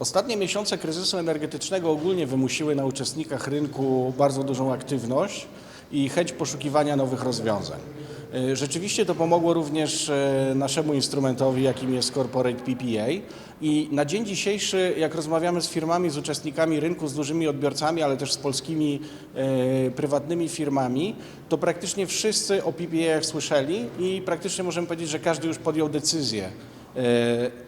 Ostatnie miesiące kryzysu energetycznego ogólnie wymusiły na uczestnikach rynku bardzo dużą aktywność i chęć poszukiwania nowych rozwiązań. Y, Rzeczywiście to pomogło również e, naszemu instrumentowi, jakim jest Corporate PPA. I na dzień dzisiejszy, jak rozmawiamy z firmami, z uczestnikami rynku, z dużymi odbiorcami, ale też z polskimi e, prywatnymi firmami, to praktycznie wszyscy o PPA słyszeli i praktycznie możemy powiedzieć, że każdy już podjął decyzję e,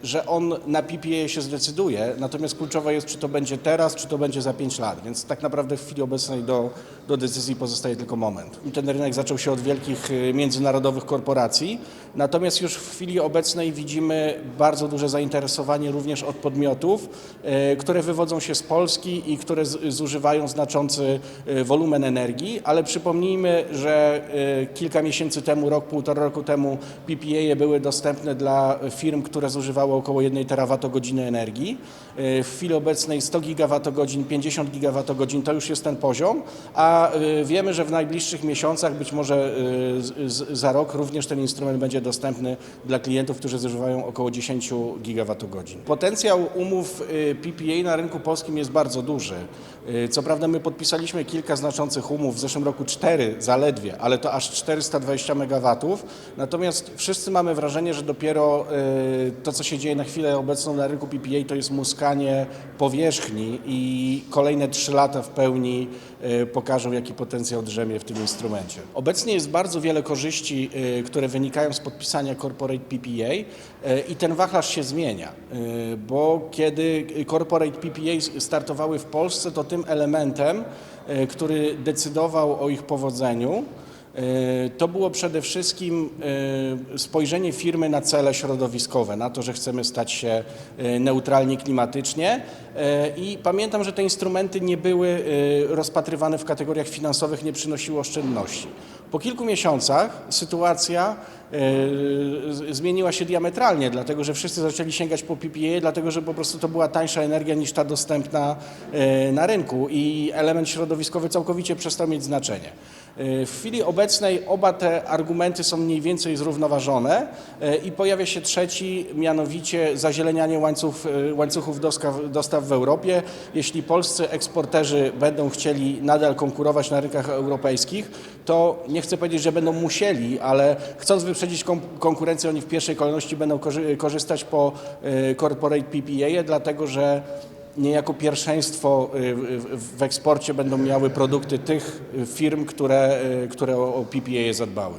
że on na PPA się zdecyduje, natomiast kluczowe jest, czy to będzie teraz, czy to będzie za 5 lat, więc tak naprawdę w chwili obecnej do, do decyzji pozostaje tylko moment. I ten rynek zaczął się od wielkich y, międzynarodowych korporacji, natomiast już w chwili obecnej widzimy bardzo duże zainteresowanie również od podmiotów, e, które wywodzą się z Polski i które zużywają znaczący wolumen energii, ale przypomnijmy, że kilka miesięcy temu, rok, półtora roku temu PPA były dostępne dla firm, które zużywały około 1 terawatogodziny energii. E, W chwili obecnej 100 gigawatogodzin, 50 gigawatogodzin to już jest ten poziom, a e, wiemy, że w najbliższych miesiącach, być może z- za rok również ten instrument będzie dostępny dla klientów, którzy zużywają około 10 gigawatogodzin. Potencjał umów PPA na rynku polskim jest bardzo duży. Co prawda my podpisaliśmy kilka znaczących umów, w zeszłym roku cztery zaledwie, ale to aż 420 megawatów. Natomiast wszyscy mamy wrażenie, że dopiero to, co się dzieje na chwilę obecną na rynku PPA, to jest muskanie powierzchni i kolejne trzy lata w pełni e, pokażą, jaki potencjał drzemie w tym instrumencie. Obecnie jest bardzo wiele korzyści, e, które wynikają z podpisania Corporate PPA e, i ten wachlarz się zmienia, bo kiedy Corporate PPA startowały w Polsce, to tym elementem, który decydował o ich powodzeniu, To było przede wszystkim e, spojrzenie firmy na cele środowiskowe, na to, że chcemy stać się e, neutralni klimatycznie. E, I pamiętam, że te instrumenty nie były e, rozpatrywane w kategoriach finansowych, nie przynosiły oszczędności. Po kilku miesiącach sytuacja e, zmieniła się diametralnie, dlatego że wszyscy zaczęli sięgać po PPA, dlatego że po prostu to była tańsza energia niż ta dostępna e, na rynku i element środowiskowy całkowicie przestał mieć znaczenie. E, W chwili obecnej oba te argumenty są mniej więcej zrównoważone i pojawia się trzeci, mianowicie zazielenianie łańcuchów, dostaw w Europie. Jeśli polscy eksporterzy będą chcieli nadal konkurować na rynkach europejskich, to nie chcę powiedzieć, że będą musieli, ale chcąc wyprzedzić kon- konkurencję, oni w pierwszej kolejności będą korzy- korzystać po e, corporate PPA, dlatego że niejako pierwszeństwo y, w- eksporcie będą miały produkty tych firm, które, y, które o PPA zadbały.